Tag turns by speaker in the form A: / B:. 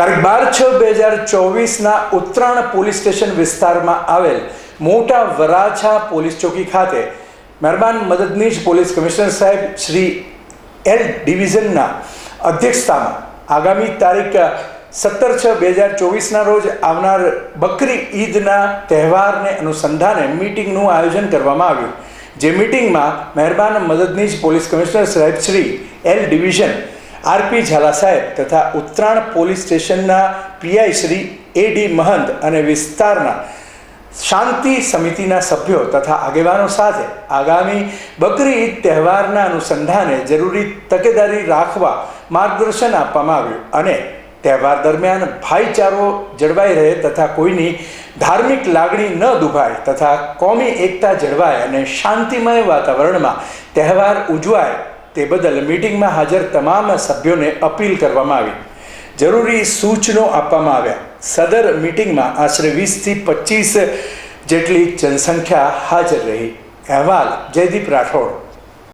A: તારીખ બાર છ બે હજાર ચોવીસના ઉત્તરાયણ પોલીસ સ્ટેશન વિસ્તારમાં આવેલ મોટા વરાછા પોલીસ ચોકી ખાતે મહેરબાન મદદનીશ પોલીસ કમિશનર સાહેબ શ્રી એલ ડિવિઝનના અધ્યક્ષતામાં આગામી તારીખ સત્તર છ બે હજાર ચોવીસના રોજ આવનાર બકરી ઈદના તહેવારને અનુસંધાને મિટિંગનું આયોજન કરવામાં આવ્યું. જે મિટિંગમાં મહેરબાન મદદનીશ પોલીસ કમિશનર સાહેબ Shri L division R P Jhala સાહેબ તથા ઉત્તરાયણ પોલીસ સ્ટેશનના P I Shri A D Mahant અને વિસ્તારના શાંતિ સમિતિના સભ્યો તથા આગેવાનો સાથે આગામી બકરી ઈદ તહેવારના અનુસંધાને જરૂરી તકેદારી રાખવા માર્ગદર્શન આપવામાં આવ્યું અને તહેવાર દરમિયાન ભાઈચારો જળવાઈ રહે તથા કોઈની ધાર્મિક લાગણી ન દુભાય તથા કોમી એકતા જળવાય અને શાંતિમય વાતાવરણમાં તહેવાર ઉજવાય તે બદલ મિટિંગમાં હાજર તમામ સભ્યોને અપીલ કરવામાં આવી. જરૂરી સૂચનો આપવામાં આવ્યા. સદર મિટિંગમાં આશરે વીસથી પચીસ જેટલી જનસંખ્યા હાજર રહી. અહેવાલ જયદીપ રાઠોડ.